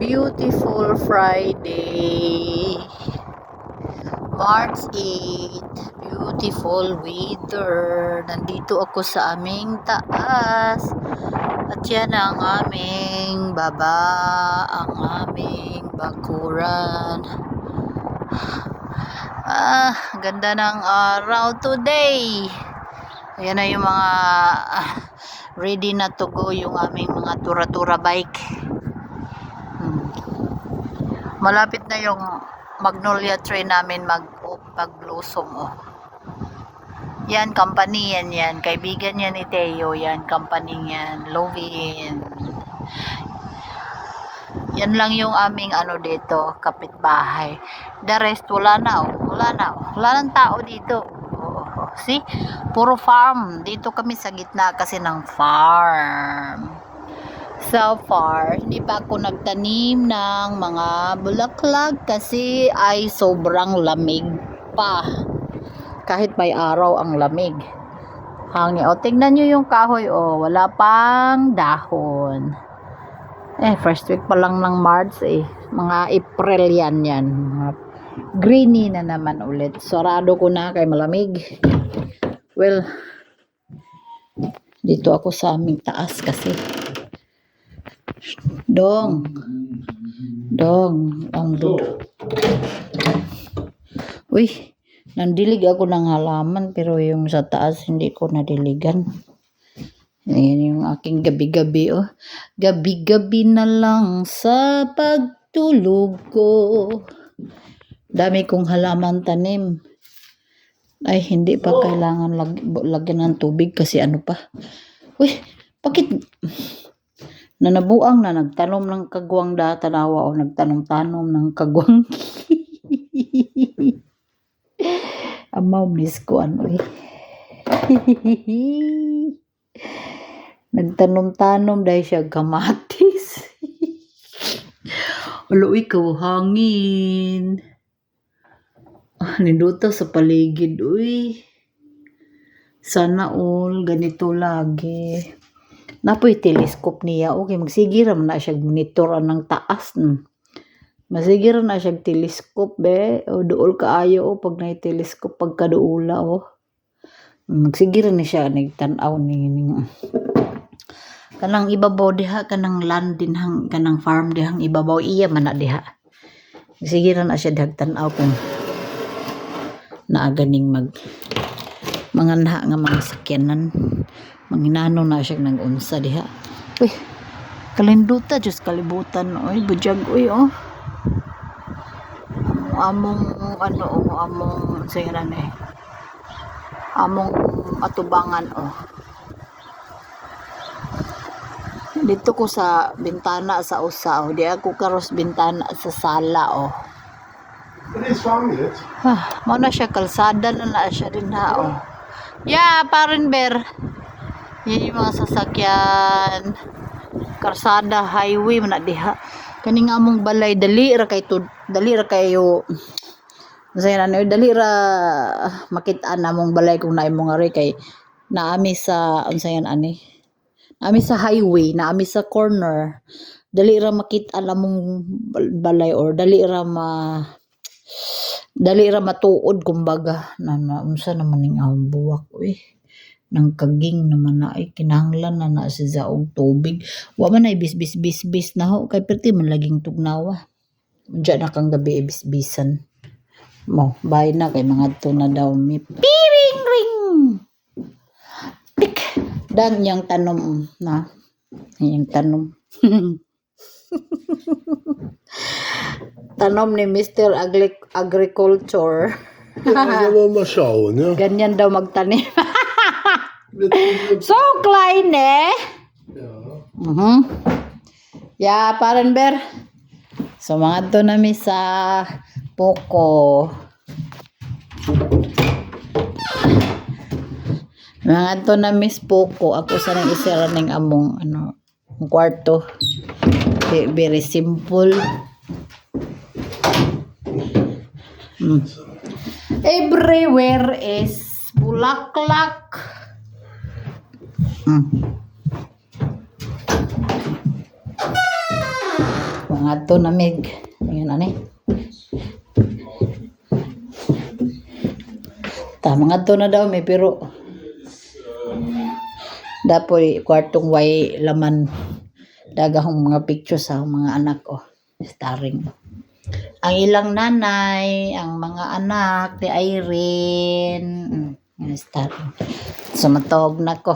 Beautiful Friday. March 8. Beautiful weather. Nandito ako sa aming taas. At yan ang aming baba. Ang aming bakuran. Ah, ganda ng araw today. Ayan na yung mga ah, ready na to go yung aming mga tura-tura bike. Hmm. Malapit na yung Magnolia train namin mag magblossom oh. Yan company yan yan. Kaibigan yan ni Teo yan. Company yan. Lovin. Yan lang yung aming ano dito, kapitbahay. The rest wala na oh. Wala na oh. Wala nang tao dito. Oh, oh. See? Puro farm. Dito kami sa gitna kasi ng farm. So far, hindi pa ako nagtanim ng mga bulaklak kasi ay sobrang lamig pa. Kahit may araw ang lamig. Hangin. O, tingnan nyo yung kahoy. O, wala pang dahon. Eh, first week pa lang ng March eh. Mga April yan yan. Greeny na naman ulit. Sarado ko na kay malamig. Well, dito ako sa aming taas kasi. Dong. Dong. Ang dud. Uy, nandilig ako ng halaman pero yung sa taas hindi ko nadiligan. Ayan yung aking gabi-gabi oh. Gabi-gabi na lang sa pagtulog ko. Dami kong halaman tanim. Ay, hindi pa kailangan lag lagyan ng tubig kasi ano pa. Uy, bakit nanabuang na nagtanom ng kagwang da tanawa o nagtanom-tanom ng kagwang amaw miss ko ano eh nagtanom-tanom dahil siya kamatis Alo, ikaw hangin. Ah, ninduta sa paligid, uy. Sana all, ganito lagi. Napoy telescope niya. Okay, magsigira na siya monitor ng taas. Hmm. Masigira na siya telescope, be. O, dool kaayo, o, pag na telescope, pagkaduula, o. Magsigira na siya, nagtanaw ni, kanang ibabaw diha kanang land din hang kanang farm dihang ibabaw iya man na diha sige ra na siya dagtanaw kung naaganing mag manganha nga mga sakyanan manginano na siya nang unsa diha. Uy kalinduta just kalibutan oy budyag uy oh. Among ano oh, among sayran eh. Among atubangan oh. Dito ko sa bintana sa usa oh. di ako karos bintana sa sala oh. Ah, mo na siya kalsada na na siya rin ha oh. Yeah parin ber yan yung mga sasakyan. Karsada highway man na diha kani among balay dali ra kay to dali ra kayo Masaya na dali ra makita na mong balay kung naay mga kay naami sa unsayan ani? Naami sa highway, naami sa corner. Dali ra makita lamong balay or dali ra ma dali ra matuod kumbaga. Na, na unsa naman ning buwak uy nang kaging naman na ay kinahanglan na na si zaog tubig. Wa man ay bis bis bis bis na ho. Kay perti man laging tugnawa. Diyan na kang gabi ibis-bisan mo bay na kay mga to na daw. Mi piring ring! Pik! Dan yang tanom na. Yang tanom. Tanom ni Mr. Agri- Agriculture. Ja. ganyan daw magtanim so klein eh Ja. Mhm. Ya, paren ber. So mga to nami sa Poco. Mga to nami sa Poco. Ako sa nang isira ng among ano, kwarto. Ve- Very simple. Hmm. Everywhere is bulaklak. Hmm. Mga to namig. Ayun ani. Ta mga to na daw may pero dapoy kwartong way laman dagahong mga pictures sa mga anak ko starring ang ilang nanay ang mga anak ni Irene mm, starring sumatog na ko